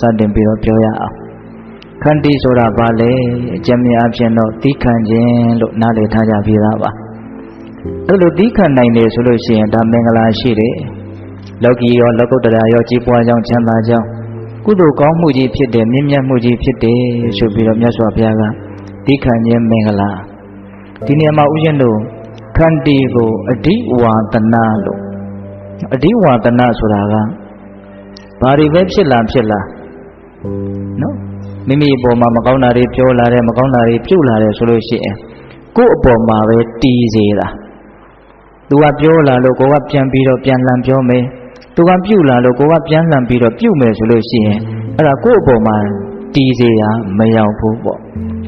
စတင်ပြီးတော့ပြောရအောင်ခန္တီဆိုတာဘာလဲအကျဉ်းများအဖြစ်တော့သီးခံခြင်းလို့နားလည်ထားကြပြီးသားပါအဲ့လိုသီးခံနိုင်တယ်ဆိုလို့ရှိရင်ဒါမင်္ဂလာရှိတယ်လောကီရောလောကုတ္တရာရောကြီးပွားကြောင်းချမ်းသာကြောင်းကုသိုလ်ကောင်းမှုကြီးဖြစ်တယ်မြင့်မြတ်မှုကြီးဖြစ်တယ်ဆိုပြီးတော့မြတ်စွာဘုရားကသီးခံခြင်းမင်္ဂလာဒီနေရာမှာဥရှင်တို့ခန္တီကိုအဓိဝါဒနာလို့အဓိဝါဒနာဆိုတာက ဘာတွေပဲဖြစ်လာဖြစ်လာနော်မိမိအပေါ်မှာမကောင်းတာတွေပြောလာတယ်မကောင်းတာတွေပြုတ်လာတယ်ဆိုလို့ရှိရင်ကိုယ့်အပေါ်မှာပဲတီးစေတာသူကပြောလာလို့ကိုကပြန်ပြီးတော့ပြန်လှန်ပြောမယ်သူကပြုတ်လာလို့ကိုကပြန်လှန်ပြီးတော့ပြုတ်မယ်ဆိုလို့ရှိရင်အဲ့ဒါကိုယ့်အပေါ်မှာတီးစေရမရောက်ဘူးပေါ့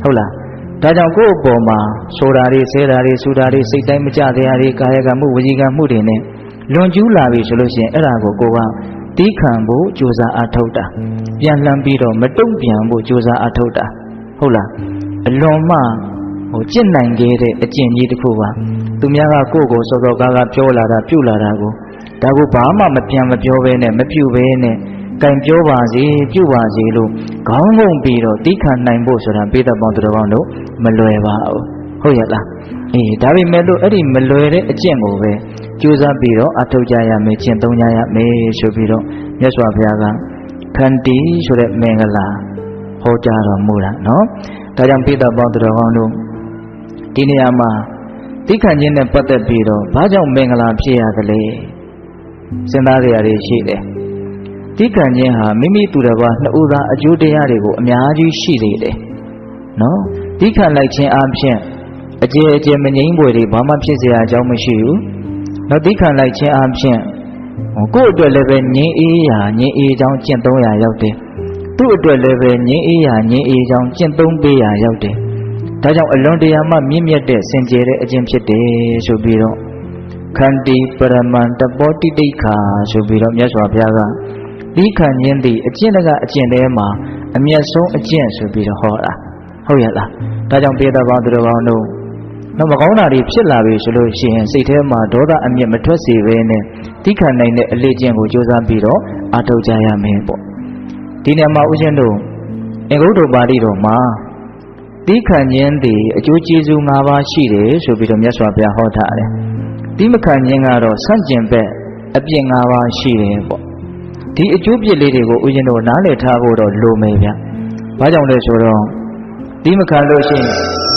ဟုတ်လားဒါကြောင့်ကိုယ့်အပေါ်မှာဆိုတာတွေဆဲတာတွေဆူတာတွေစိတ်တိုင်းမကြတရားတွေကာယကမှုဝစီကမှုတွေနဲ့လွန်ကျူးလာပြီဆိုလို့ရှိရင်အဲ့ဒါကိုကိုက တီးခံဖို့ကြိုးစားအထောက်တာပြန်လှမ်းပြီးတော့မတုံ့ပြန်ဖို့ကြိုးစားအထောက်တာဟုတ်လားအလွန်မှဟိုကြင့်နိုင်ခဲ့တဲ့အကျင့်ကြီးတစ်ခုပါသူများကကိုယ့်ကိုစောစောကားကားပြောလာတာပြုလာတာကိုဒါကိုဘာမှမပြန်မပြောဘဲနဲ့မပြုဘဲနဲ့ကင်ပြောပါစေပြုပါစေလို့ခေါင်းငုံပြီးတော့တီးခံနိုင်ဖို့ဆိုတာပေးတဲ့ပေါင်းတော်ကောင်းတို့မလွယ်ပါဘူးဟုတ်ရဲ့လားအေးဒါပေမဲ့လို့အဲ့ဒီမလွယ်တဲ့အကျင့်ကိုပဲ ကြိုးစားပြီးတော့အထောက်ကြရမယ်ကျင့်သုံးကြရမယ်ဆိုပြီးတော့မြတ်စွာဘုရားကခန္တီဆိုတဲ့မင်္ဂလာဟောကြားတော်မူတာနော်ဒါကြောင့်ပိဿပေါင်းတော်ကောင်းတို့ဒီနေရာမှာတိခန့်ခြင်းနဲ့ပတ်သက်ပြီးတော့ဘာကြောင့်မင်္ဂလာဖြစ်ရသလဲစဉ်းစားရတာရှိတယ်တိခန့်ခြင်းဟာမိမိသူတစ်ပါးနှစ်ဦးသားအကျိုးတရားတွေကိုအများကြီးရှိနေတယ်နော်တိခန့်လိုက်ခြင်းအပြင်အကျေအကျေမငြိမ်းပွေတွေဘာမှဖြစ်စရာအကြောင်းမရှိဘူး နော်သိခံလိုက်ခြင်းအပြင်ကိုယ့်အတွက်လည်းပဲငြိမ်းအေးရာငြိမ်းအေးကြောင်းကျင့်သုံးရာရောက်တယ်သူ့အတွက်လည်းပဲငြိမ်းအေးရာငြိမ်းအေးကြောင်းကျင့်သုံးပေးရာရောက်တယ်ဒါကြောင့်အလွန်တရာမှမြင့်မြတ်တဲ့စင်ကြယ်တဲ့အကျင့်ဖြစ်တယ်ဆိုပြီးတော့ခန္တီပရမန်တပောတိတိခာဆိုပြီးတော့မြတ်စွာဘုရားကဒီခံခြင်းသည်အကျင့်တကအကျင့်တဲမှာအမျက်ဆုံးအကျင့်ဆိုပြီးတော့ဟောတာဟုတ်ရဲ့လားဒါကြောင့်ပေတော်ပေါင်းသူတော်ကောင်းတို့ တော့မကောင်းတာတွေဖြစ်လာပြီဆိုလို့ရှိရင်စိတ်ထဲမှာဒေါသအမျက်မထွက်စေဘဲနဲ့တိခတ်နိုင်တဲ့အလေးကျင့်ကိုကြိုးစားပြီးတော့အထောက်ကြရမယ်ပေါ့ဒီနေရာမှာဦးဇင်းတို့အင်္ဂုတ္တပါဠိတော်မှာတိခတ်ခြင်းသည်အကျိုးကျေးဇူး၅ပါးရှိတယ်ဆိုပြီးတော့မြတ်စွာဘုရားဟောထားတယ်တိမခံခြင်းကတော့ဆန့်ကျင်ဘက်အပြစ်၅ပါးရှိတယ်ပေါ့ဒီအကျိုးပြစ်လေးတွေကိုဦးဇင်းတို့နားလည်ထားဖို့တော့လိုမယ်ဗျ။ဘာကြောင့်လဲဆိုတော့တိမခံလို့ရှိရင်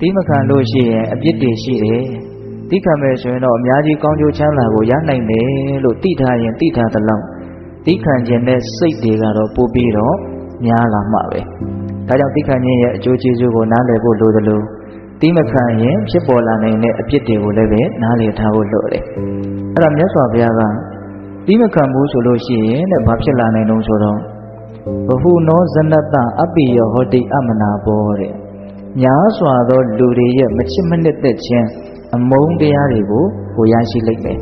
တိမခံလို့ရှိရင်အပြစ်တွေရှိတယ်တိခံမယ်ဆိုရင်တော့အများကြီးကောင်းကျိုးချမ်းသာကိုရနိုင်တယ်လို့သိထားရင်သိထားသလောက်တိခံခြင်းနဲ့စိတ်တွေကတော့ပို့ပြီးတော့များလာမှာပဲဒါကြောင့်တိခံခြင်းရဲ့အကျိုးကျေးဇူးကိုနားလည်ဖို့လိုသလိုတိမခံရင်ဖြစ်ပေါ်လာနိုင်တဲ့အပြစ်တွေကိုလည်းပဲနားလည်ထားဖို့လိုတယ်အဲ့ဒါမြတ်စွာဘုရားကတိမခံဘူးဆိုလို့ရှိရင်တဲ့ဘာဖြစ်လာနိုင်တုံးဆိုတော့ဘဟုနောဇနတအပိယောဟောတိအမနာဘောတဲ့ များစွာသောလူတွေရဲ့မချစ်မနစ်သက်ခြင်းအမုန်းတရားတွေကိုကိုရရှိလိမ့်မယ်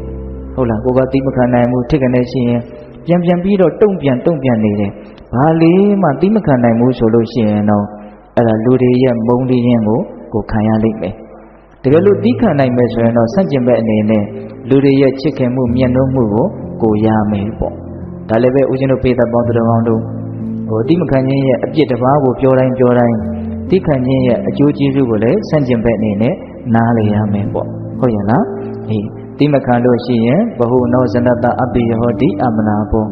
ဟုတ်လားကိုကတိမခံနိုင်မှုထိတ်ကနေရှိရင်ပြန်ပြန်ပြီးတော့တုံ့ပြန်တုံ့ပြန်နေတယ်ဘာလေးမှတိမခံနိုင်ဘူးဆိုလို့ရှိရင်တော့အဲ့ဒါလူတွေရဲ့မုန်းတီးခြင်းကိုကိုခံရလိမ့်မယ်တကယ်လို့တိခံနိုင်မယ်ဆိုရင်တော့ဆန့်ကျင်ဘက်အနေနဲ့လူတွေရဲ့ချစ်ခင်မှုမြတ်နိုးမှုကိုကိုရမယ်ပေါ့ဒါလည်းပဲဦးဇင်းတို့ပေသက်ပေါင်းသူတော်ကောင်းတို့ဟိုတိမခံခြင်းရဲ့အပြစ်တစ်ပါးကိုပြောတိုင်းပြောတိုင်း တိခံခြင်းရဲ့အကျိုးကျေးဇူးကိုလည်းဆန့်ကျင်ဘက်အနေနဲ့နားလည်ရမယ်ပေါ့ဟုတ်ရဲ့လားအေးတိမခံလို့ရှိရင်ဘဟုနောဇနတအပိယဟောတိအမနာဘော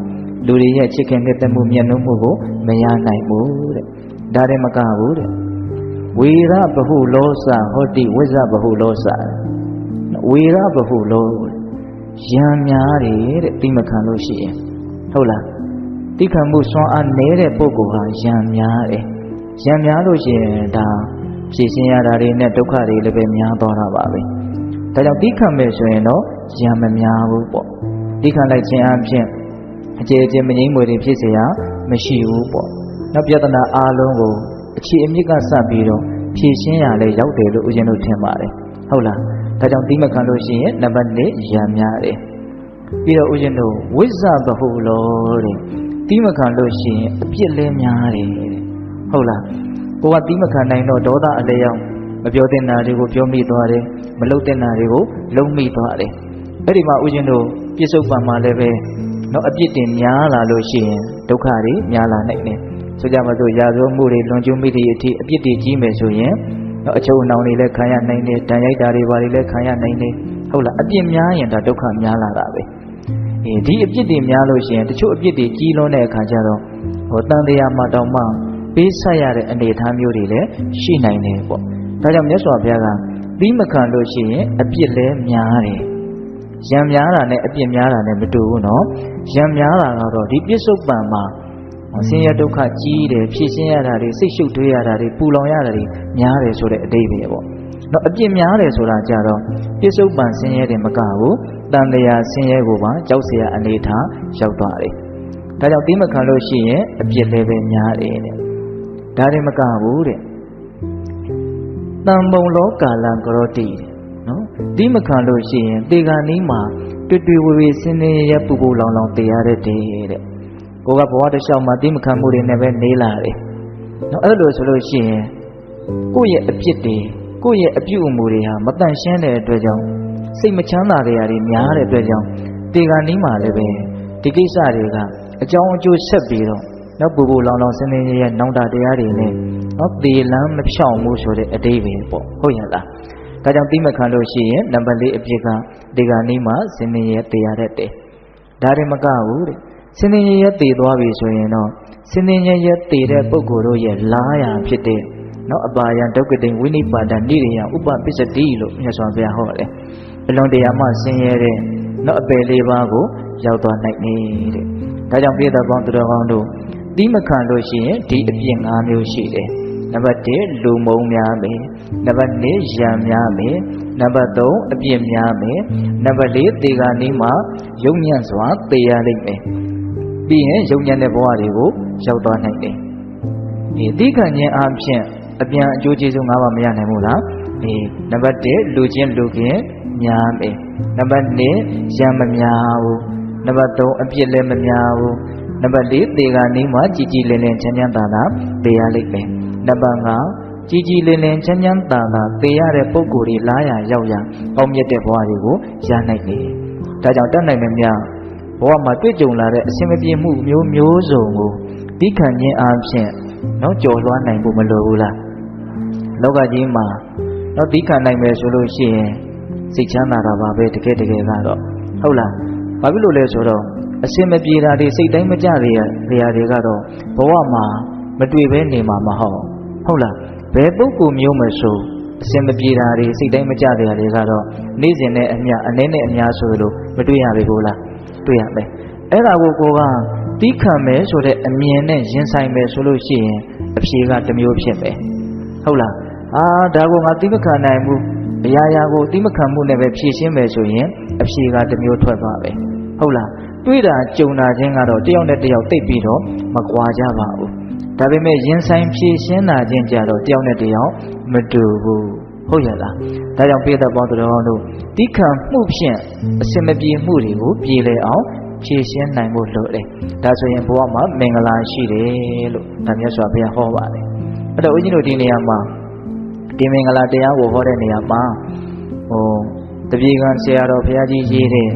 လူတွေရဲ့ချစ်ခင်နှစ်သက်မှုမြတ်နိုးမှုကိုမရနိုင်ဘူးတဲ့ဒါတည်းမကဘူးတဲ့ဝေရဘဟုလောစဟောတိဝိဇ္ဇဘဟုလောစဝေရဘဟုလောရံများတယ်တဲ့တိမခံလို့ရှိရင်ဟုတ်လားတိခံမှုစွမ်းအားနည်းတဲ့ပုဂ္ဂိုလ်ဟာရံများတယ် ရံများလို့ရှိရင်ဒါဖြည့်ရှင်းရတာတွေနဲ့ဒုက္ခတွေလည်းပဲများသွားတာပါပဲဒါကြောင့်တိခံမယ်ဆိုရင်တော့ရံမများဘူးပေါ့တိခံလိုက်ခြင်းအပြင်အကျေအကျေမငြိမ့်မွေတွေဖြစ်เสียမရှိဘူးပေါ့နောက်ပြဿနာအားလုံးကိုအခြေအမြစ်ကစပြီးတော့ဖြည့်ရှင်းရလဲရောက်တယ်လို့ဦးဇင်းတို့ထင်ပါတယ်ဟုတ်လားဒါကြောင့်တိမခံလို့ရှိရင်နံပါတ်1ရံများတယ်ပြီးတော့ဦးဇင်းတို့ဝိဇ္ဇဘဟုလောတဲ့တိမခံလို့ရှိရင်အပြစ်လဲများတယ်တဲ့ ဟုတ်လားကိုကတိမခံနိုင်တော့ဒေါသအလဲရောက်မပြောတဲ့နာတွေကိုပြောမိသွားတယ်မလုပ်တဲ့နာတွေကိုလုံးမိသွားတယ်အဲ့ဒီမှာဦးဇင်းတို့ပြစ္ဆုတ်ပံမှာလည်းပဲနော်အပြစ်တင်များလာလို့ရှိရင်ဒုက္ခတွေများလာနိုင်တယ်ဆိုကြပါစို့ရာဇဝမှုတွေလွန်ကျူးမိသည့်အထိအပြစ်တွေကြီးမယ်ဆိုရင်နော်အချုပ်အနှောင်တွေလည်းခံရနိုင်တယ်တန်ရိုက်တာတွေဘာတွေလည်းခံရနိုင်တယ်ဟုတ်လားအပြစ်များရင်ဒါဒုက္ခများလာတာပဲအေးဒီအပြစ်တွေများလို့ရှိရင်တချို့အပြစ်တွေကြီးလွန်းတဲ့အခါကျတော့ဟောတန်တရားမှတောင်မှ ပေးဆက်ရတဲ့အနေအထားမျိုးတွေလည်းရှိနိုင်တယ်ပေါ့။ဒါကြောင့်မြတ်စွာဘုရားကသီးမခံလို့ရှိရင်အပြစ်လည်းများတယ်။ရံများတာနဲ့အပြစ်များတာနဲ့မတူဘူးနော်။ရံများတာကတော့ဒီပြစ္ဆုတ်ပံမှာဆင်းရဲဒုက္ခကြီးတယ်ဖြည့်ရှင်းရတာတွေစိတ်ရှုပ်ထွေးရတာတွေပူလောင်ရတာတွေများတယ်ဆိုတဲ့အတိတ်ပဲပေါ့။နော်အပြစ်များတယ်ဆိုတာကြတော့ပြစ္ဆုတ်ပံဆင်းရဲတယ်မကဘူး။တန်တရာဆင်းရဲကိုပါကြောက်စရာအနေထားရောက်သွားတယ်။ဒါကြောင့်သီးမခံလို့ရှိရင်အပြစ်လည်းပဲများတယ်တဲ့ ဒါတွေမကဘူးတဲ့တံပုံလောကာလံကရောတိနော်တိမခံလို့ရှိရင်တေဂာနီးမှာတွေ့တွေ့ဝေဝေစင်းနေရပူပူလောင်လောင်တရားတဲ့တဲ့ကိုကဘဝတစ်လျှောက်မှာတိမခံမှုတွေနဲ့ပဲနေလာတယ်နော်အဲ့လိုဆိုလို့ရှိရင်ကိုယ့်ရဲ့အပြစ်တွေကိုယ့်ရဲ့အပြုအမူတွေဟာမတန်ရှင်းတဲ့အတွက်ကြောင့်စိတ်မချမ်းသာတဲ့အရာတွေများတဲ့အတွက်ကြောင့်တေဂာနီးမှာလည်းပဲဒီကိစ္စတွေကအကြောင်းအကျိုးဆက်ပြီးတော့ နောက်ပူပူလောင်လောင်စနေရဲ့နောင်တတရားတွေနဲ့နော်သေလန်းမဖြောင့်မှုဆိုတဲ့အတိတ်ပဲပေါ့ဟုတ်ရဲ့လားဒါကြောင့်တိမခံလို့ရှိရင်နံပါတ်၄အဖြစ်ကဒီကနေ့မှစနေရဲ့တရားတဲ့တဲ့ဒါတွေမကဘူးတဲ့စနေရဲ့တည်သွားပြီဆိုရင်တော့စနေရဲ့တည်တဲ့ပုဂ္ဂိုလ်တို့ရဲ့လားရဖြစ်တဲ့နော်အပါယံဒုက္ကတိဝိနိပါဒနိရိယဥပပစ္စတိလို့မြတ်စွာဘုရားဟောတယ်အလွန်တရာမှဆင်းရဲတဲ့နော်အပယ်လေးပါးကိုရောက်သွားနိုင်နေတဲ့ဒါကြောင့်ပြည်တော်ကောင်းသူတော်ကောင်းတို့ သီးမခံလို့ရှိရင်ဒီအပြစ်၅မျိုးရှိတယ်နံပါတ်1လူမုံများမယ်နံပါတ်2ရံများမယ်နံပါတ်3အပြစ်များမယ်နံပါတ်4တေဂာနီးမှာယုံညံ့စွာသေရလိမ့်မယ်ပြီးရင်ယုံညံ့တဲ့ဘဝတွေကိုရောက်သွားနိုင်တယ်ဒီသီးခံခြင်းအပြင်အပြန်အကျိုးကျေးဇူး၅ပါးမရနိုင်ဘူးလားဒီနံပါတ်1လူချင်းလူခင်များမယ်နံပါတ်2ရံမများဘူးနံပါတ်3အပြစ်လည်းမများဘူး နံပါတ်4သေကနီးမှာကြည်ကြည်လင်လင်ချမ်းချမ်းသာသာသေရလိမ့်မယ်နံပါတ်5ကြည်ကြည်လင်လင်ချမ်းချမ်းသာသာသေရတဲ့ပုံကိုယ်တွေလားရရောက်ရအောင်မြတ်တဲ့ဘဝတွေကိုရနိုင်တယ်ဒါကြောင့်တတ်နိုင်မများဘဝမှာတွေ့ကြုံလာတဲ့အစင်မပြေမှုမျိုးမျိုးစုံကိုသိခံခြင်းအပြင်တော့ကြော်လွှားနိုင်ဖို့မလိုဘူးလားလောကကြီးမှာတော့သိခံနိုင်မယ်ဆိုလို့ရှိရင်စိတ်ချမ်းသာတာပါပဲတကယ်တကယ်ကတော့ဟုတ်လားဘာဖြစ်လို့လဲဆိုတော့ အစင်မပြေတာတွေစိတ်တိုင်းမကြတွေရတွေကတော့ဘဝမှာမတွေ့ဘဲနေမှာမဟုတ်ဟုတ်လားဘယ်ပုဂ္ဂိုလ်မျိုးမဆိုအစင်မပြေတာတွေစိတ်တိုင်းမကြတွေတွေကတော့နေ့စဉ်နဲ့အမျှအနေနဲ့အများဆိုလို့မတွေ့ရပြီဘူးလားတွေ့ရမယ်အဲ့ဒါကိုကိုကတီးခံမယ်ဆိုတဲ့အမြင်နဲ့ရင်ဆိုင်မယ်ဆိုလို့ရှိရင်အဖြေကတစ်မျိုးဖြစ်မယ်ဟုတ်လားအာဒါကိုငါတီးမခံနိုင်ဘူးအရာရာကိုတီးမခံမှုနဲ့ပဲဖြည့်ရှင်းမယ်ဆိုရင်အဖြေကတစ်မျိုးထွက်သွားပဲဟုတ်လား တွေးတာကြုံတာချင်းကတော့တယောက်နဲ့တယောက်တိတ်ပြီးတော့မကွာကြပါဘူးဒါပေမဲ့ရင်ဆိုင်ဖြည့်ရှင်းတာချင်းကြတော့တယောက်နဲ့တယောက်မတူဘူးဟုတ်ရလားဒါကြောင့်ပြည်သက်ပေါင်းတော်တို့တိခံမှုဖြင့်အစင်မပြေမှုတွေကိုပြေလည်အောင်ဖြည့်ရှင်းနိုင်ဖို့လိုတယ်ဒါဆိုရင်ဘဝမှာမင်္ဂလာရှိတယ်လို့ဒါမြတ်စွာဘုရားဟောပါတယ်အဲ့တော့ဦးဇင်းတို့ဒီနေရာမှာဒီမင်္ဂလာတရားကိုဟောတဲ့နေရာမှာဟိုတပြေကံဆရာတော်ဘုရားကြီးရေးတဲ့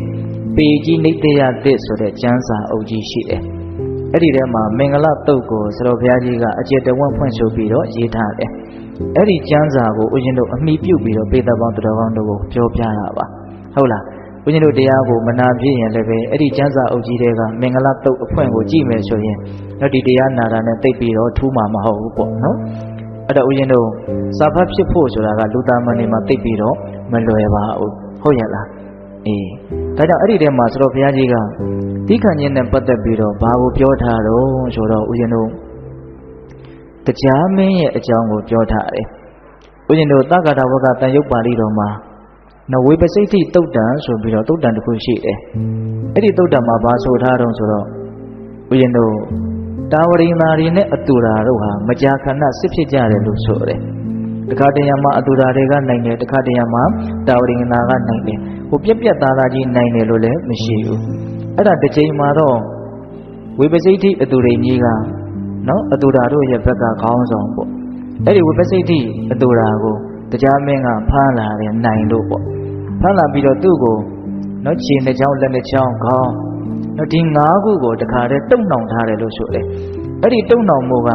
ပေကြီးနိတ္တယသစ်ဆိုတဲ့ကျမ်းစာအုပ်ကြီးရှိတယ်။အဲ့ဒီထဲမှာမင်္ဂလတုတ်ကိုဆရာဘုရားကြီးကအကျေတဝန့်ဖွင့်ဆိုပြီးတော့ရေးထားတယ်။အဲ့ဒီကျမ်းစာကိုဦးဇင်းတို့အမိပြုတ်ပြီးတော့ပေသက်ပေါင်းတော်ကောင်းတို့ကိုပြောပြတာပါ။ဟုတ်လား။ဦးဇင်းတို့တရားကိုမနာပြည့်ရင်လည်းပဲအဲ့ဒီကျမ်းစာအုပ်ကြီးတွေကမင်္ဂလတုတ်အဖွင့်ကိုကြည့်မယ်ဆိုရင်တော့ဒီတရားနာတာနဲ့တိတ်ပြီးတော့ထူးမှာမဟုတ်ဘူးပေါ့နော်။အဲ့တော့ဦးဇင်းတို့စာဖတ်ဖြစ်ဖို့ဆိုတာကလူသားမနေမှာတိတ်ပြီးတော့မလွယ်ပါဘူး။ဟုတ်ရဲ့လား။အေး ဒါကြောင့်အဲ့ဒီထဲမှာဆိုတော့ဘုရားကြီးကတိခဏ်ချင်းနဲ့ပတ်သက်ပြီးတော့ဘာကိုပြောထားတော့ဆိုတော့ဦးဇင်းတို့တရားမင်းရဲ့အကြောင်းကိုပြောထားတယ်ဦးဇင်းတို့သက္ကတာဝကတန်ရုပ်ပါဠိတော်မှာနဝေပစိတ်တိတုတ်တံဆိုပြီးတော့တုတ်တံတစ်ခုရှိတယ်အဲ့ဒီတုတ်တံမှာဘာဆိုထားတော့ဆိုတော့ဦးဇင်းတို့တာဝရိမာရီနဲ့အတူရာတို့ဟာမကြာခဏစစ်ဖြစ်ကြတယ်လို့ဆိုတယ် တခါတရံမှာအတူရာတွေကနိုင်တယ်တခါတရံမှာတာဝရိနာကနိုင်တယ်ဟိုပြက်ပြက်သားသားကြီးနိုင်တယ်လို့လည်းမရှိဘူးအဲ့ဒါတစ်ချိန်မှာတော့ဝိပစိတ်တိအတူရိကြီးကနော်အတူဓာတို့ရဲ့ဘက်ကခေါင်းဆောင်ပေါ့အဲ့ဒီဝိပစိတ်တိအတူဓာကိုတရားမင်းကဖမ်းလာတယ်နိုင်လို့ပေါ့ဖမ်းလာပြီးတော့သူ့ကိုနော်ခြေနှစ်ချောင်းလက်နှစ်ချောင်းခေါင်းနော်ဒီ၅ခုကိုတခါတည်းတုံနှောင်ထားတယ်လို့ဆိုတယ်အဲ့ဒီတုံနှောင်မှုက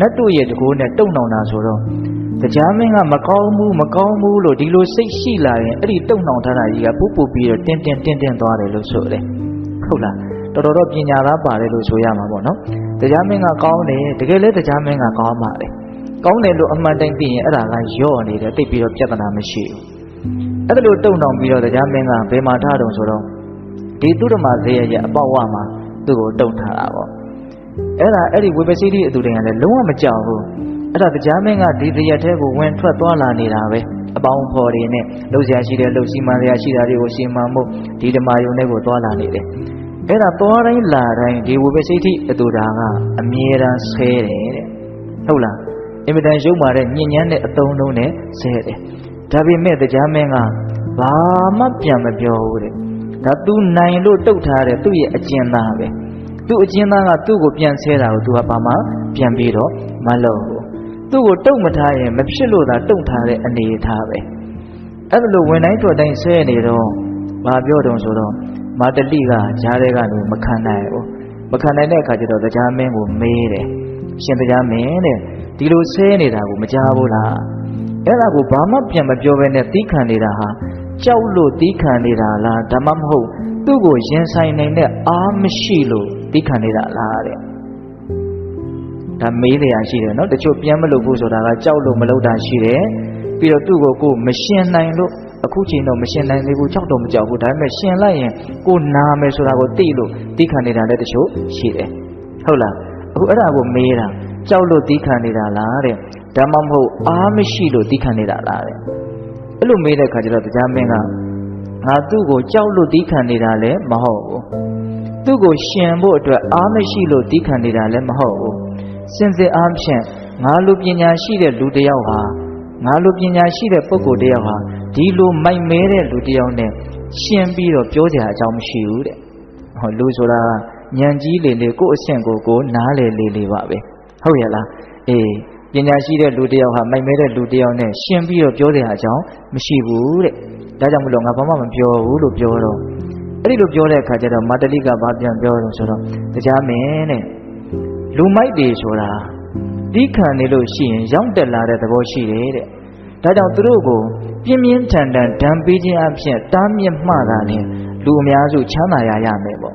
နတ်တို့ရဲ့တကိုးနဲ့တုံနှောင်တာဆိုတော့ တရားမင်းကမကောင်းဘူးမကောင်းဘူးလို့ဒီလိုစိတ်ရှိလာရင်အဲ့ဒီတုံနှောင်ထားတာကြီးကပူပူပြီးတော့တင်းတင်းတင်းတင်းသွားတယ်လို့ဆိုတယ်ဟုတ်လားတော်တော်တော့ပညာသားပါတယ်လို့ဆိုရမှာပေါ့နော်တရားမင်းကကောင်းတယ်တကယ်လဲတရားမင်းကကောင်းပါတယ်ကောင်းတယ်လို့အမှန်တိုင်းသိရင်အဲ့ဒါကယော့နေတယ်တိတ်ပြီးတော့ပြဿနာမရှိဘူးအဲ့ဒါလို့တုံနှောင်ပြီးတော့တရားမင်းကဘယ်မှာထားတုံဆိုတော့ဒီသူဓမ္မဈေးရဲ့အပေါက်ဝမှာသူ့ကိုတုံထားတာပေါ့အဲ့ဒါအဲ့ဒီဝိပဿနာအတူတည်းကလည်းလုံးဝမကြောက်ဘူး အဲ့ဒါတရားမင်းကဒီတရက်ထဲကိုဝင်ထွက်သွားလာနေတာပဲအပေါင်းဖော်တွေနဲ့လှုပ်ရှားရှိတဲ့လှုပ်စီမံရရှိတာတွေကိုရှင်းမှမို့ဒီဓမ္မယုံတွေကိုသွားလာနေတယ်အဲ့ဒါသွားတိုင်းလာတိုင်းဒီဝိပဿနာအတူတာကအမြဲတမ်းဆဲတယ်တဲ့ဟုတ်လားအင်မတန်ရုပ်မာတဲ့ညဉ့်ညမ်းတဲ့အတုံးလုံးနဲ့ဆဲတယ်ဒါပေမဲ့တရားမင်းကဘာမှပြန်မပြောဘူးတဲ့ဒါသူနိုင်လို့တုတ်ထားတဲ့သူ့ရဲ့အကျဉ်းသားပဲသူ့အကျဉ်းသားကသူ့ကိုပြန်ဆဲတာကိုသူကဘာမှပြန်ပြီးတော့မလုပ်ဘူး သူ့ကိုတုတ်မထားရင်မဖြစ်လို့သာတုတ်ထားတဲ့အနေအထားပဲအဲ့ဒါလို့ဝင်တိုင်းထွက်တိုင်းဆဲနေတော့ဘာပြောတုံဆိုတော့မာတလိကဂျားတဲ့ကနေမခံနိုင်ဘူးမခံနိုင်တဲ့အခါကျတော့တရားမင်းကိုမေးတယ်ရှင်တရားမင်းတဲ့ဒီလိုဆဲနေတာကိုမကြားဘူးလားအဲ့ဒါကိုဘာမှပြန်မပြောဘဲနဲ့သီးခံနေတာဟာကြောက်လို့သီးခံနေတာလားဒါမှမဟုတ် သူ့ကိုရင်ဆိုင်နိုင်တဲ့အားမရှိလို့သီးခံနေတာလားတဲ့ ဒါမေးလျာရှိတယ်နော်တချို့ပြန်မလို့ဘူးဆိုတာကကြောက်လို့မလုပ်တာရှိတယ်ပြီးတော့သူ့ကိုကိုမရှင်နိုင်လို့အခုချိန်တော့မရှင်နိုင်သေးဘူးကြောက်တော့မကြောက်ဘူးဒါပေမဲ့ရှင်လိုက်ရင်ကိုနာမယ်ဆိုတာကိုသိလို့သီးခံနေတာလည်းတချို့ရှိတယ်ဟုတ်လားအခုအဲ့ဒါကိုမေးတာကြောက်လို့သီးခံနေတာလားတဲ့ဒါမှမဟုတ်အားမရှိလို့သီးခံနေတာလားတဲ့အဲ့လိုမေးတဲ့အခါကျတော့တရားမင်းကငါသူ့ကိုကြောက်လို့သီးခံနေတာလည်းမဟုတ်ဘူးသူ့ကိုရှင်ဖို့အတွက်အားမရှိလို့သီးခံနေတာလည်းမဟုတ်ဘူး စင်စစ်အားဖြင့်ငါလိုပညာရှိတဲ့လူတစ်ယောက်ဟာငါလိုပညာရှိတဲ့ပုဂ္ဂိုလ်တစ်ယောက်ဟာဒီလိုမိုက်မဲတဲ့လူတစ်ယောက်နဲ့ရှင်ပြီးတော့ပြောကြအကြောင်းမရှိဘူးတဲ့ဟောလူဆိုတာညံကြီးလေလေကိုယ့်အဆင့်ကိုကိုနားလေလေလေပါပဲဟုတ်ရဲ့လားအေးပညာရှိတဲ့လူတစ်ယောက်ဟာမိုက်မဲတဲ့လူတစ်ယောက်နဲ့ရှင်ပြီးတော့ပြောတဲ့အကြောင်းမရှိဘူးတဲ့ဒါကြောင့်မလို့ငါဘာမှမပြောဘူးလို့ပြောတော့အဲ့ဒီလိုပြောတဲ့အခါကျတော့မာတလိကဘာပြန်ပြောတော့ဆိုတော့တရားမင်းတဲ့ လူမိုက်တွေဆိုတာဒီခံနေလို့ရှိရင်ရောက်တက်လာတဲ့သဘောရှိတယ်တဲ့ဒါကြောင့်သူတို့ကိုပြင်းပြင်းထန်ထန်ဒဏ်ပေးခြင်းအဖြစ်တားမြစ်မှတာနဲ့လူအများစုချမ်းသာရရမယ်ပေါ့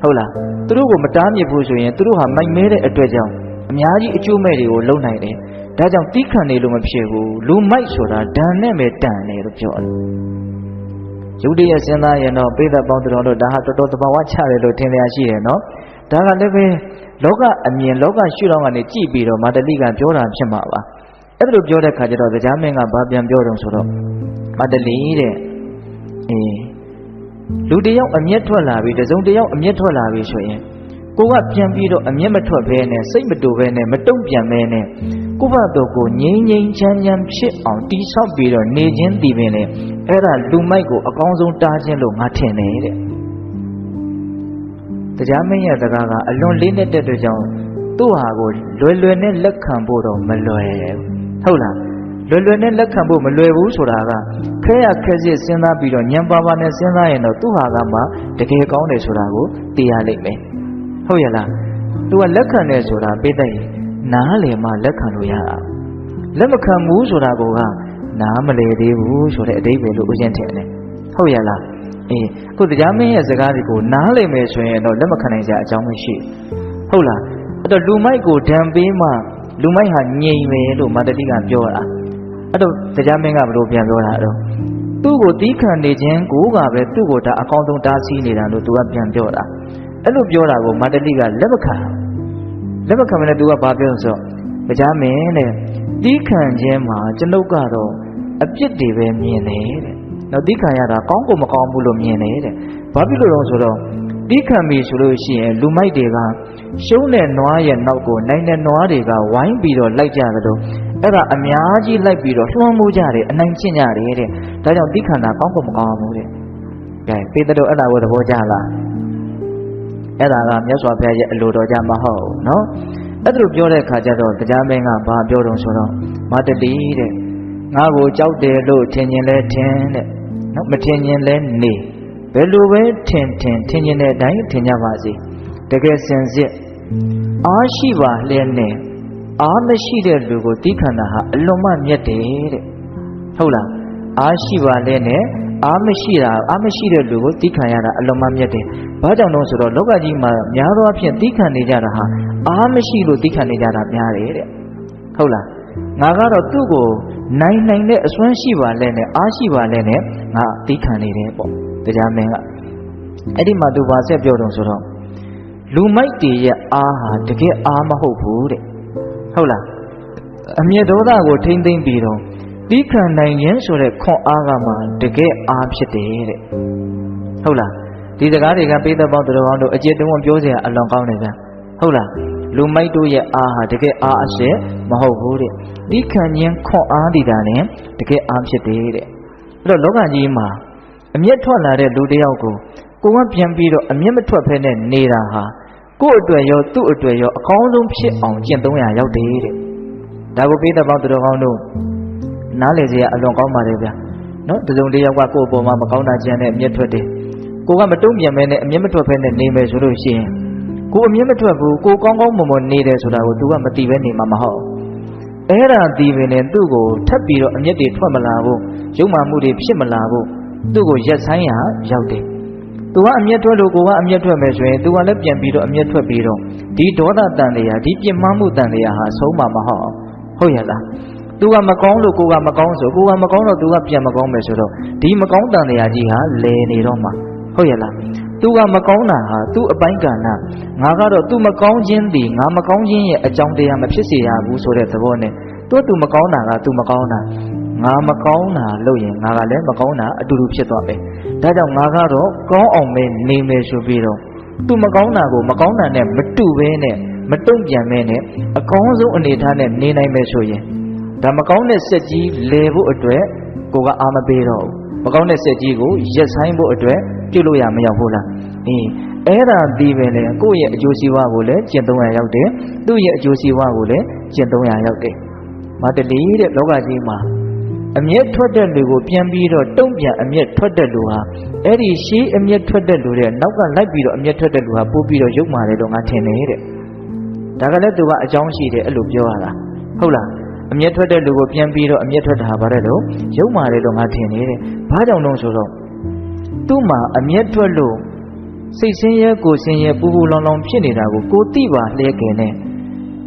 ဟုတ်လားသူတို့ကိုမတားမြစ်ဘူးဆိုရင်သူတို့ဟာမိုက်မဲတဲ့အတွက်ကြောင့်အများကြီးအကျိုးမဲ့တွေကိုလုံနိုင်တယ်ဒါကြောင့်တီးခံနေလို့မဖြစ်ဘူးလူမိုက်ဆိုတာဒဏ်နဲ့ပဲတန်တယ်လို့ပြောတယ်ယုတ်တရစဉ်းစားရင်တော့ပိဿပေါင်းတော်တို့ဒါဟာတော်တော်သဘာဝချတယ်လို့ထင်လျာရှိတယ်နော် ဒါကလည်းပဲလောကအမြင်လောကရှုထောင့်ကနေကြည့်ပြီးတော့မာတလိကပြောတာဖြစ်မှာပါအဲ့ဒါလိုပြောတဲ့ခါကျတော့ကြားမင်းကဘာပြန်ပြောတော့ဆိုတော့မာတလိတဲ့အေးလူတယောက်အမျက်ထွက်လာပြီတစုံတယောက်အမျက်ထွက်လာပြီဆိုရင်ကိုကပြန်ပြီးတော့အမျက်မထွက်ဘဲနဲ့စိတ်မတူဘဲနဲ့မတုံ့ပြန်ဘဲနဲ့ကိုဘတော်ကိုငြိမ်းငြိမ်းချမ်းချမ်းဖြစ်အောင်တိဆောက်ပြီးတော့နေခြင်းတည်ပင်လေအဲ့ဒါလူမိုက်ကိုအကောင်းဆုံးတားခြင်းလို့ငါထင်တယ်တဲ့ တရားမင်းရဲ့စကားကအလွန်လေးနဲ့တဲ့အတွက်ကြောင့်သူ့ဟာကိုလွယ်လွယ်နဲ့လက်ခံဖို့တော့မလွယ်ဟုတ်လားလွယ်လွယ်နဲ့လက်ခံဖို့မလွယ်ဘူးဆိုတာကခဲရခဲစစ်စဉ်းစားပြီးတော့ညံပါပါနဲ့စဉ်းစားရင်တော့သူ့ဟာကမှတကယ်ကောင်းတယ်ဆိုတာကိုသိရလိမ့်မယ်ဟုတ်ရဲ့လားသူကလက်ခံတယ်ဆိုတာပြတဲ့နားလေမှလက်ခံလို့ရတာလက်မခံဘူးဆိုတာကနားမလေသေးဘူးဆိုတဲ့အတိတ်ပဲလို့ဦးဇင်းထင်တယ်ဟုတ်ရဲ့လား အေးခုတရားမင်းရဲ့စကားတွေကိုနားလည်မယ်ဆိုရင်တော့လက်မခံနိုင်ကြအကြောင်းမရှိဟုတ်လားအဲ့တော့လူမိုက်ကိုဒံပေးမှလူမိုက်ဟာငြိမ်မယ်လို့မာတတိကပြောတာအဲ့တော့တရားမင်းကဘလို့ပြန်ပြောတာတော့သူ့ကိုတီးခံနေခြင်းကိုကပဲသူ့ကိုဒါအကောင်းဆုံးတားဆီးနေတာလို့သူကပြန်ပြောတာအဲ့လိုပြောတာကိုမာတတိကလက်မခံလက်မခံမနဲ့သူကဘာပြောဆိုတရားမင်းတဲ့တီးခံခြင်းမှာကျွန်ုပ်ကတော့အပြစ်တွေပဲမြင်တယ်တဲ့ နော်တီးခံရတာကောင်းကိုမကောင်းဘူးလို့မြင်တယ်တဲ့ဘာဖြစ်လို့လဲဆိုတော့တီးခံပြီဆိုလို့ရှိရင်လူမိုက်တွေကရှုံးတဲ့နွားရဲ့နောက်ကိုနိုင်တဲ့နွားတွေကဝိုင်းပြီးတော့လိုက်ကြသလိုအဲ့ဒါအများကြီးလိုက်ပြီးတော့လွှမ်းမိုးကြတယ်အနိုင်ကျင့်ကြတယ်တဲ့ဒါကြောင့်တီးခံတာကောင်းကိုမကောင်းဘူးတဲ့ကဲပေတတော်အဲ့ဒါကိုသဘောကျလားအဲ့ဒါကမြတ်စွာဘုရားရဲ့အလိုတော်ကြမဟုတ်ဘူးနော်အဲ့ဒါလိုပြောတဲ့အခါကျတော့တရားမင်းကဘာပြောတော့ဆိုတော့မတတိတဲ့ငါကိုကြောက်တယ်လို့ထင်ရင်လဲထင်တဲ့ နော်မထင်ရင်လဲနေဘဘယ်လိုပဲထင်ထင်ထင်ကျင်တဲ့အတိုင်းထင်ကြပါစေတကယ်စင်စစ်အားရှိပါလျက်နဲ့အားမရှိတဲ့လူကိုတီးခံတာဟာအလွန်မှမြတ်တယ်တဲ့ဟုတ်လားအားရှိပါလျက်နဲ့အားမရှိတာအားမရှိတဲ့လူကိုတီးခံရတာအလွန်မှမြတ်တယ်ဘာကြောင့်လဲဆိုတော့လောကကြီးမှာများသောအားဖြင့်တီးခံနေကြတာဟာအားမရှိလို့တီးခံနေကြတာများတယ်တဲ့ဟုတ်လား ငါကတော့သူ့ကိုနိုင်နိုင်တဲ့အစွမ်းရှိပါလဲနဲ့အားရှိပါလဲနဲ့ငါတီးခံနေတယ်ပေါ့တရားမင်းကအဲ့ဒီမှာသူဘာဆက်ပြောတော့ဆိုတော့လူမိုက်တည်ရဲ့အားဟာတကယ်အားမဟုတ်ဘူးတဲ့ဟုတ်လားအမျက်ဒေါသကိုထိမ့်သိမ့်ပြီးတော့တီးခံနိုင်ရင်ဆိုတဲ့ခွန်အားကမှတကယ်အားဖြစ်တယ်တဲ့ဟုတ်လားဒီစကားတွေကပိဿပေါင်းတော်ကောင်းတို့အကျေတုံးပြောစရာအလွန်ကောင်းတယ်ဗျဟုတ်လား လူမိုက်တို့ရဲ့အားဟာတကယ်အားအစစ်မဟုတ်ဘူးတဲ့ဒီခံခြင်းခွန်အားဒီတာနဲ့တကယ်အားဖြစ်တယ်တဲ့အဲ့တော့လောကကြီးမှာအမျက်ထွက်လာတဲ့လူတစ်ယောက်ကိုကိုကပြန်ပြီးတော့အမျက်မထွက်ဖဲနဲ့နေတာဟာကိုယ့်အတွက်ရောသူ့အတွက်ရောအကောင်းဆုံးဖြစ်အောင်ကျင့်သုံးရရောက်တယ်တဲ့ဒါကိုပိဿပေါင်းတော်ကောင်းတို့နားလေစရာအလွန်ကောင်းပါတယ်ဗျနော်တစုံတစ်ယောက်ကကိုယ့်အပေါ်မှာမကောင်းတာကြံတဲ့အမျက်ထွက်တယ်ကိုကမတုံ့ပြန်မဲနဲ့အမျက်မထွက်ဖဲနဲ့နေမယ်ဆိုလို့ရှိရင် ကိုအမြင့်မထွက်ဘူးကိုကောင်းကောင်းမွန်မွန်နေတယ်ဆိုတာကို तू ကမသိပဲနေမှာမဟုတ်အဲ့ဒါဒီပင်နဲ့သူ့ကိုထပ်ပြီးတော့အမျက်တွေထွက်မလာဘူးရုံမှမှုတွေဖြစ်မလာဘူးသူ့ကိုရက်ဆိုင်ရရောက်တယ်သူကအမျက်ထွက်လို့ကိုကအမျက်ထွက်မယ်ဆိုရင်သူကလည်းပြန်ပြီးတော့အမျက်ထွက်ပြီးတော့ဒီဒေါသတန်တရားဒီပြစ်မှားမှုတန်တရားဟာဆုံးမှာမဟုတ်ဟုတ်ရလားသူကမကောင်းလို့ကိုကမကောင်းဆိုကိုကမကောင်းတော့သူကပြန်မကောင်းမယ်ဆိုတော့ဒီမကောင်းတန်တရားကြီးဟာလဲနေတော့မှာဟုတ်ရလား သူကမကောင်းတာဟာသူ့အပိုင်းကဏ္ဍငါကတော့သူမကောင်းခြင်းဒီငါမကောင်းခြင်းရဲ့အကြောင်းတရားမဖြစ်စေရဘူးဆိုတဲ့သဘောနဲ့သူ့သူမကောင်းတာကသူမကောင်းတာငါမကောင်းတာလို့ရင်ငါကလည်းမကောင်းတာအတူတူဖြစ်သွားမယ်ဒါကြောင့်ငါကတော့ကောင်းအောင်ပဲနေမယ်ဆိုပြီးတော့သူမကောင်းတာကိုမကောင်းတာနဲ့မတူဘဲနဲ့မတုံ့ပြန်မဲနဲ့အကောင်းဆုံးအနေထားနဲ့နေနိုင်မယ်ဆိုရင်ဒါမကောင်းတဲ့စက်ကြီးလဲဖို့အတွက်ကိုကအာမပေးတော့ဘူး မကောင်းတဲ့စက်ကြီးကိုရက်ဆိုင်ဖို့အတွက်ပြုတ်လို့ရမရောက်ဘူးလားအေးအဲ့ဒါဒီပဲလေကိုယ့်ရဲ့အကျိုးစီးပွားကိုလည်းကျင့်သုံးရရောက်တယ်သူ့ရဲ့အကျိုးစီးပွားကိုလည်းကျင့်သုံးရရောက်တယ်မတလီတဲ့လောကကြီးမှာအမျက်ထွက်တဲ့လူကိုပြန်ပြီးတော့တုံ့ပြန်အမျက်ထွက်တဲ့လူဟာအဲ့ဒီရှေးအမျက်ထွက်တဲ့လူတဲ့နောက်ကလိုက်ပြီးတော့အမျက်ထွက်တဲ့လူဟာပို့ပြီးတော့ရုပ်မာတယ်လို့ငါထင်တယ်တဲ့ဒါကလည်းသူကအကြောင်းရှိတယ်အဲ့လိုပြောရတာဟုတ်လား အမျက်ထွက်တဲ့လူကိုပြန်ပြီးတော့အမျက်ထွက်တာဟာဗါတဲ့လို့ရုပ်မာတယ်လို့ငါထင်နေတဲ့ဘာကြောင့်လို့ဆိုတော့သူ့မှာအမျက်ထွက်လို့စိတ်ဆင်းရဲကိုယ်ဆင်းရဲပူပူလောင်လောင်ဖြစ်နေတာကိုကိုသိပါလျက်ကင်နဲ့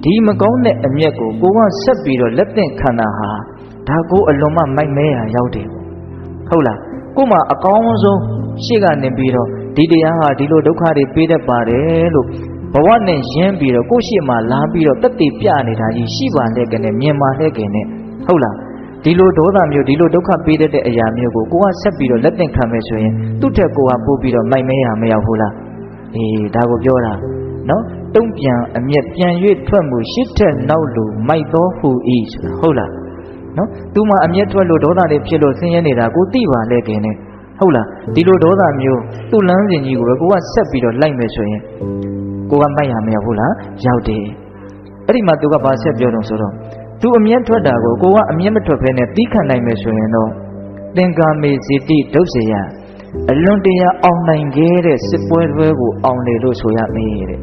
ဒီမကောင်းတဲ့အမျက်ကိုကိုကဆက်ပြီးတော့လက်သင့်ခံတာဟာဒါကိုအလွန်မှမိုက်မဲရရောက်တယ်ဟုတ်လားကို့မှာအကောင်းဆုံးရှေ့ကနေပြီးတော့ဒီတရားဟာဒီလိုဒုက္ခတွေပေးတတ်ပါတယ်လို့ ဘဝနဲ့ရင်းပြီးတော့ကိုယ့်ရှေ့မှာလာပြီးတော့တက်တည်ပြနေတာကြီးရှိပါလက်ကနဲ့မြင်ပါလက်ကနဲ့ဟုတ်လားဒီလိုဒေါသမျိုးဒီလိုဒုက္ခပေးတတ်တဲ့အရာမျိုးကိုကိုကဆက်ပြီးတော့လက်သင့်ခံမယ်ဆိုရင်သူ့ထက်ကိုကပို့ပြီးတော့မိုက်မဲရမရောက်ဘူးလားအေးဒါကိုပြောတာနော်တုံ့ပြန်အမျက်ပြန်၍ထွက်မှုရှစ်ထက်နောက်လူမိုက်သောဟူဤဆိုတာဟုတ်လားနော်သူမှအမျက်ထွက်လို့ဒေါသတွေဖြစ်လို့ဆင်းရဲနေတာကိုသိပါလေခင်နဲ့ဟုတ်လားဒီလိုဒေါသမျိုးသူ့လမ်းစဉ်ကြီးကိုပဲကိုကဆက်ပြီးတော့လိုက်မယ်ဆိုရင် ကိုကမိုက်ရမရဘူးလားရောက်တယ်အဲ့ဒီမှာသူကဘာဆက်ပြောတော့ဆိုတော့သူအမျက်ထွက်တာကိုကိုကအမျက်မထွက်ဖဲနဲ့တီးခံနိုင်မယ်ဆိုရင်တော့သင်္ကာမေဇိတိဒုစရအလွန်တရာအောင်နိုင်ခဲ့တဲ့စစ်ပွဲတွေကိုအောင်လေလို့ဆိုရမေးတဲ့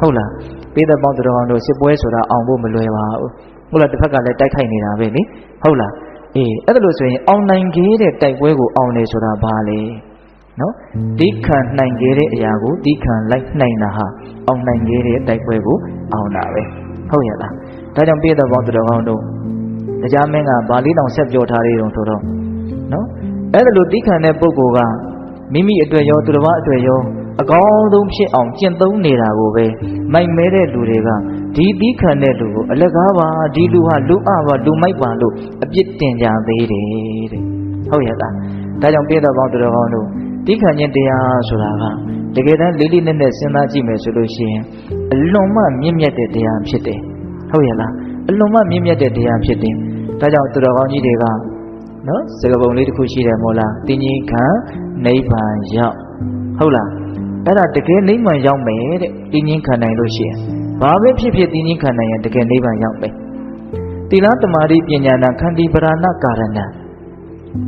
ဟုတ်လားပေးတဲ့ပေါင်းတော်တို့စစ်ပွဲဆိုတာအောင်ဖို့မလွယ်ပါဘူးဟုတ်လားတစ်ဖက်ကလည်းတိုက်ခိုက်နေတာပဲလေဟုတ်လားအေးအဲ့ဒါလို့ဆိုရင်အောင်နိုင်ခဲ့တဲ့တိုက်ပွဲကိုအောင်လေဆိုတာဘာလဲ နော်ဒီခံနိုင်ခဲ့တဲ့အရာကိုဒီခံလိုက်နိုင်တာဟာအောင်နိုင်ခဲ့တဲ့တိုက်ပွဲကိုအောင်တာပဲဟုတ်ရဲ့လားဒါကြောင့်ပြည့်တဲ့ပေါင်းတော်ကောင်းတို့တရားမင်းကဗာလိတောင်ဆက်ပြောထားသေးတယ်ဆိုတော့နော်အဲ့ဒါလို့တိခံတဲ့ပုဂ္ဂိုလ်ကမိမိအတွက်ရောသူတစ်ပါးအတွက်ရောအကောင်းဆုံးဖြစ်အောင်ကျင့်သုံးနေတာကိုပဲမိုက်မဲတဲ့လူတွေကဒီတိခံတဲ့လူကိုအလကားပါဒီလူဟာလူအပါလူမိုက်ပါလို့အပြစ်တင်ကြသေးတယ်တဲ့ဟုတ်ရဲ့လားဒါကြောင့်ပြည့်တဲ့ပေါင်းတော်ကောင်းတို့ တိခံခြင်းတရားဆိုတာကတကယ်တမ်းလေးလေးနက်နက်စဉ်းစားကြည့်မယ်ဆိုလို့ရှိရင်အလွန်မှမြင့်မြတ်တဲ့တရားဖြစ်တယ်ဟုတ်ရဲ့လားအလွန်မှမြင့်မြတ်တဲ့တရားဖြစ်တယ်ဒါကြောင့်သူတော်ကောင်းကြီးတွေကနော်စကပုံလေးတစ်ခုရှိတယ်မို့လားတင်းကြီးခံနိဗ္ဗာန်ရောက်ဟုတ်လားအဲ့ဒါတကယ်နိဗ္ဗာန်ရောက်မယ်တဲ့တင်းကြီးခံနိုင်လို့ရှိရင်ဘာပဲဖြစ်ဖြစ်တင်းကြီးခံနိုင်ရင်တကယ်နိဗ္ဗာန်ရောက်မယ်သီလသမารိပညာနာခန္တီပရဏကာရဏ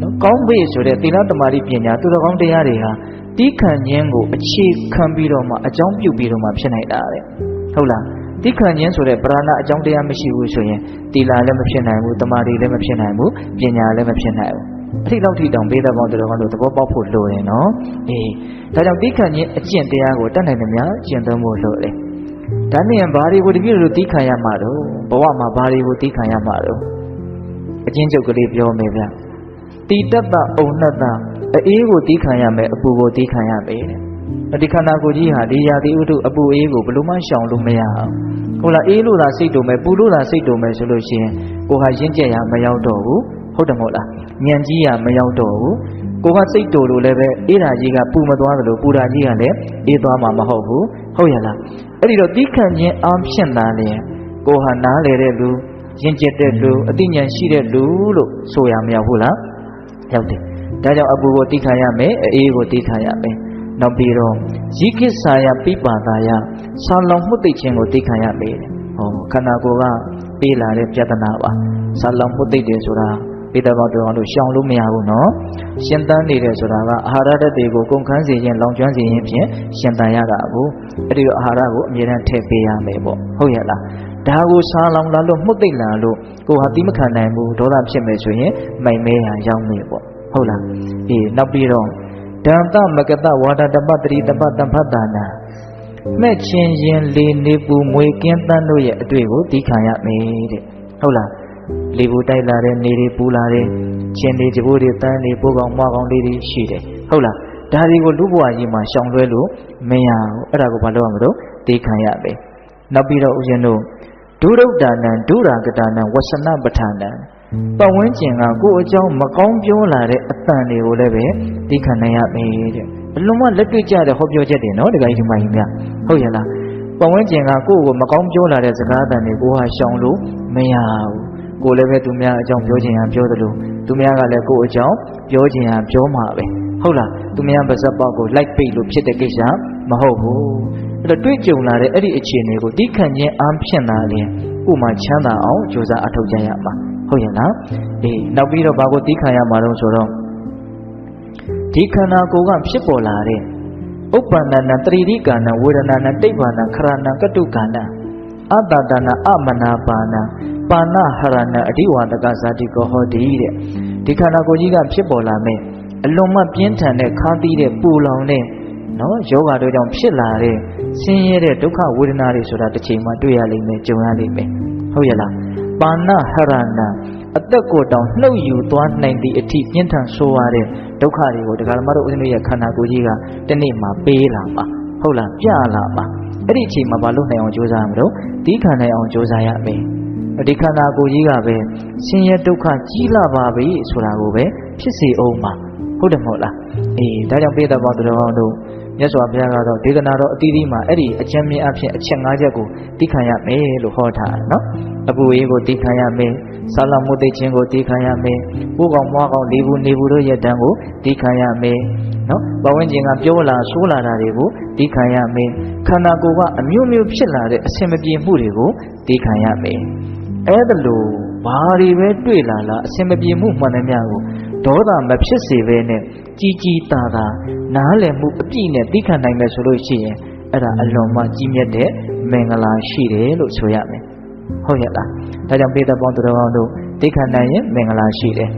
နော်ကောင်းပြီဆိုတဲ့သီလသမารိပညာသူတော်ကောင်းတရားတွေဟာတီးခံခြင်းကိုအခြေခံပြီးတော့မှအကြောင်းပြုပြီးတော့မှဖြစ်နိုင်တာတဲ့ဟုတ်လားတိခဏ်ခြင်းဆိုတဲ့ပရဏအကြောင်းတရားမရှိဘူးဆိုရင်တီလာလည်းမဖြစ်နိုင်ဘူးတမာရီလည်းမဖြစ်နိုင်ဘူးပညာလည်းမဖြစ်နိုင်ဘူးအဲ့ဒီလောက်ထိတောင်ပေးတဲ့ပေါင်းတော်ကတော့သဘောပေါက်ဖို့လိုတယ်နော်အေးဒါကြောင့်တိခဏ်ခြင်းအကျင့်တရားကိုတတ်နိုင်သမျှကျင့်သုံးဖို့လိုတယ်ဒါနဲ့ဘာတွေကိုတပြည့်လို့တိခဏ်ရမှာတော့ဘဝမှာဘာတွေကိုတိခဏ်ရမှာတော့အချင်းချုပ်ကလေးပြောမယ်ဗျ တိတ္တအုံနှတ္တအေးကိုတိခဏ်ရမယ်အပူကိုတိခဏ်ရမယ်တဲ့ဒီခန္ဓာကိုယ်ကြီးဟာဒီရာသီဥတုအပူအေးကိုဘယ်လိုမှရှောင်လို့မရအောင်ဟုတ်လားအေးလို့သာစိတ်တုံမဲ့ပူလို့သာစိတ်တုံမဲ့ဆိုလို့ရှိရင်ကိုဟာရင့်ကျက်ရမရောက်တော့ဘူးဟုတ်တယ်မဟုတ်လားညံကြီးရမရောက်တော့ဘူးကိုကစိတ်တူလို့လည်းပဲအေးဓာကြီးကပူမသွားသလိုပူဓာကြီးကလည်းအေးသွားမှာမဟုတ်ဘူးဟုတ်ရလားအဲ့ဒီတော့တိခန့်ခြင်းအားဖြင့်သာလျင်ကိုဟာနားလေတဲ့လူရင့်ကျက်တဲ့လူအသိဉာဏ်ရှိတဲ့လူလို့ဆိုရမရောက်ဘူးလား ရောက်တယ်ဒါကြောင့်အပူကိုတိခန့်ရမယ်အေးကိုတိခန့်ရမယ်နောက်ပြီးတော့ဇိကိစာယပိပါဒာယဆာလောင်မှုသိခြင်းကိုသိခံရမယ်ဟောခန္ဓာကိုယ်ကပေးလာတဲ့ပြဿနာပါဆာလောင်မှုသိတယ်ဆိုတာပိတဘောတော်အောင်လို့ရှောင်လို့မရဘူးနော်ရှင်သန်နေတယ်ဆိုတာကအာဟာရဓာတ်တွေကိုကုန်ခန်းစေခြင်းလောင်ကျွမ်းစေခြင်းဖြင့်ရှင်သန်ရတာကိုအဲ့ဒီအာဟာရကိုအမြဲတမ်းထည့်ပေးရမယ်ပေါ့ဟုတ်ရဲ့လား ဒါကိုစားလောင်လာလို့မှုတ်သိလာလို့ကိုဟာတိမခံနိုင်ဘူးဒေါသဖြစ်မယ်ဆိုရင်မိုင်မဲရရောက်မယ်ပေါ့ဟုတ်လားအေးနောက်ပြီးတော့ဒန္တမကတဝါဒတပတ္တိတပတံဖတ်တာနာမဲ့ချင်းရင်လေနေပူမွေကင်းတန်းတို့ရဲ့အတွေ့ကိုသိခံရမယ်တဲ့ဟုတ်လားလေပူတိုက်လာတဲ့နေတွေပူလာတဲ့ချင်းတွေကြိုးတွေတန်းတွေပိုးကောင်မွားကောင်လေးတွေရှိတယ်ဟုတ်လားဒါတွေကိုလူဘဝကြီးမှာရှောင်လွဲလို့မရဘူးအဲ့ဒါကိုဘာလို့ရမလို့သိခံရမယ်နောက်ပြီးတော့ဦးဇင်းတို့ ဒုရုဒ္ဒါနံဒုရာကတာနံဝဆနပဋ္ဌာနံပတ်ဝန်းကျင်ကကိုယ့်အကြောင်းမကောင်းပြောလာတဲ့အတန်တွေကိုလည်းပဲသိခံနိုင်ရမယ်တဲ့အလုံးဝလက်တွေ့ကျတဲ့ဟောပြောချက်တွေနော်ဒီကကြီးဒီမကြီးများဟုတ်ရဲ့လားပတ်ဝန်းကျင်ကကိုယ့်ကိုမကောင်းပြောလာတဲ့စကားအတန်တွေကိုဟာရှောင်လို့မရဘူးကိုလည်းပဲသူများအကြောင်းပြောချင်ရပြောသလိုသူများကလည်းကိုယ့်အကြောင်းပြောချင်ရပြောမှာပဲဟုတ်လားသူများပါဇက်ပေါက်ကိုလိုက်ပိတ်လို့ဖြစ်တဲ့ကိစ္စမဟုတ်ဘူး အဲ့တော့တွေ့ကြုံလာတဲ့အဲ့ဒီအခြေအနေကိုတိခန့်ခြင်းအားဖြင့်သာလျှင်ဥမာချမ်းသာအောင်ကြိုးစားအထောက်ကြရမှာဟုတ်ရဲ့လားအေးနောက်ပြီးတော့ဘာကိုသိခံရမှာတော့ဆိုတော့ဒီခန္ဓာကိုယ်ကဖြစ်ပေါ်လာတဲ့ဥပ္ပန္နနတရိတိကာနဝေဒနာနတိဗ္ဗာနခရဏကတုကာနအတ္တတနာအမနာပါဏပါဏဟရဏအဓိဝါဒကဇာတိကောဟောတိတဲ့ဒီခန္ဓာကိုယ်ကြီးကဖြစ်ပေါ်လာမယ်အလွန်မှပြင်းထန်တဲ့ခါးသီးတဲ့ပူလောင်တဲ့နော်ယောဂတို့ကြောင့်ဖြစ်လာတဲ့ ဆင်းရဲတဲ့ဒုက္ခဝေဒနာတွေဆိုတာတစ်ချိန်မှတွေ့ရလိမ့်မယ်ကြုံရလိမ့်မယ်ဟုတ်ရဲ့လားပါဏဟရဏအသက်ကိုတောင်နှုတ်ယူသွားနိုင်သည့်အထိပြင်းထန်ဆိုးရတဲ့ဒုက္ခတွေကိုဒကာမတို့ဦးဇင်းတို့ရဲ့ခန္ဓာကိုယ်ကြီးကတနေ့မှပေးလာပါဟုတ်လားပြလာပါအဲ့ဒီအချိန်မှာမလုပ်နိုင်အောင်ကြိုးစားရမလို့ဒီခံနိုင်အောင်ကြိုးစားရမယ်ဒီခန္ဓာကိုယ်ကြီးကပဲဆင်းရဲဒုက္ခကြီးလာပါပြီဆိုတာကိုပဲဖြစ်စေအောင်ပါဟုတ်တယ်မဟုတ်လားအေးဒါကြောင့်ပိဿဘောတော်တော်တို့ မြတ်စွာဘုရားကတော့ဒေသနာတော်အတီးတီးမှာအဲ့ဒီအကျဉ်းမြင့်အဖြစ်အချက်၅ချက်ကိုသိခံရမယ်လို့ဟောထားတယ်နော်အပူအေးကိုသိခံရမယ်ဆာလမှုသိခြင်းကိုသိခံရမယ်ပိုးကောင်မွားကောင်လေးဘူးနေဘူးတို့ရဲ့တန်ကိုသိခံရမယ်နော်ဘဝဝင်ခြင်းကပြောလာဆိုးလာတာတွေကိုသိခံရမယ်ခန္ဓာကိုယ်ကအမျိုးမျိုးဖြစ်လာတဲ့အဆင်မပြေမှုတွေကိုသိခံရမယ်အဲ့ဒါလို့ဘာတွေပဲတွေ့လာလာအဆင်မပြေမှုမှန်တယ်များကိုဒေါသမဖြစ်စေဘဲနဲ့ ကြီးကြီးတာတာနားလည်မှုအပြည့်နဲ့သိခံနိုင်မယ်ဆိုလို့ရှိရင်အဲ့ဒါအလွန်မှကြီးမြတ်တဲ့မင်္ဂလာရှိတယ်လို့ဆိုရမယ်ဟုတ်ရဲ့လားဒါကြောင့်ပေတပေါင်းသူတော်ကောင်းတို့သိခံနိုင်ရင်မင်္ဂလာရှိတယ်